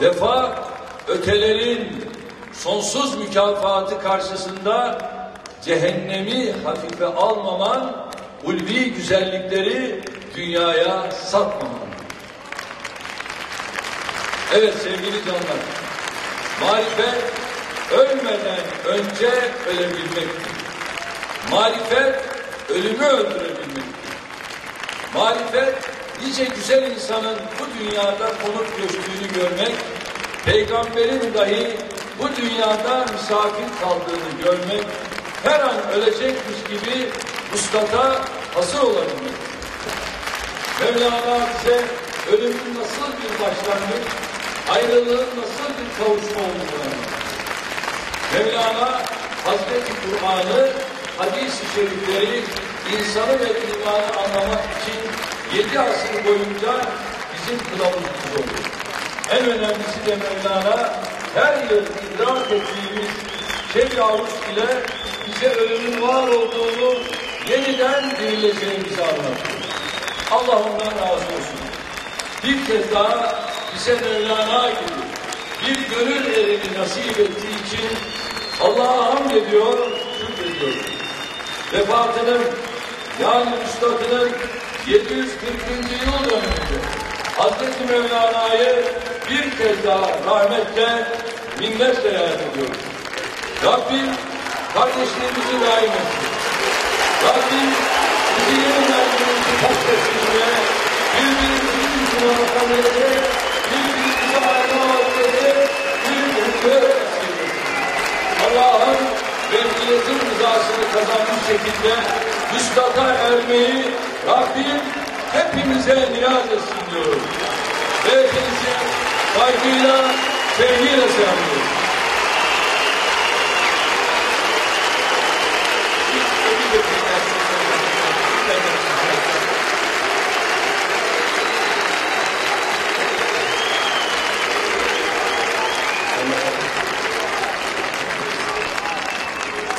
Vefa ötelerin sonsuz mükafatı karşısında cehennemi hafife almaman, ulvi güzellikleri dünyaya satmaman. Evet sevgili canlar, marifet ölmeden önce ölebilmektir. Marifet ölümü öldürebilmektir. Marifet nice güzel insanın bu dünyada konuk göçtüğünü görmek, peygamberin dahi bu dünyada misafir kaldığını görmek, her an ölecekmiş gibi ustata hazır olabilmek. Mevlana bize ölümün nasıl bir başlangıç, ayrılığın nasıl bir kavuşma olduğunu. Mevlana Hazreti Kur'an'ı, hadis-i şerifleri, insanı ve imanı anlamak için yedi asır boyunca bizim kılavuzumuz oldu. En önemlisi de Mevlana her yıl idrak ettiğimiz şey avuz ile bize ölümün var olduğunu yeniden dirileceğimizi anlatıyor. Allah ondan razı olsun. Bir kez daha bize Mevlana gibi bir gönül erini nasip ettiği için Allah'a hamd ediyor, şükrediyor. Vefatının yani üstadının 740. yıl dönümünde Hazreti Mevlana'yı bir kez daha rahmetle, minnetle yad ediyoruz. Rabbim kardeşliğimizi daim etsin. Rabbim bizi yeniden birinci kastettiğinde birbirimizin yüzüne bakabilecek, birbirimize ayrılabilecek, birbirimize Allah'ın ve milletin rızasını kazanmış şekilde müstaka ermeyi Rabbim hepimize niyaz etsin diyorum. Ve hepinizi saygıyla, sevgiyle selamlıyorum.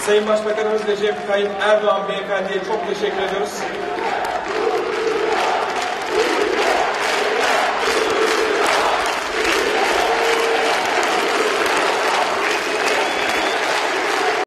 Sayın Başbakanımız Recep Tayyip Erdoğan Beyefendi'ye çok teşekkür ediyoruz.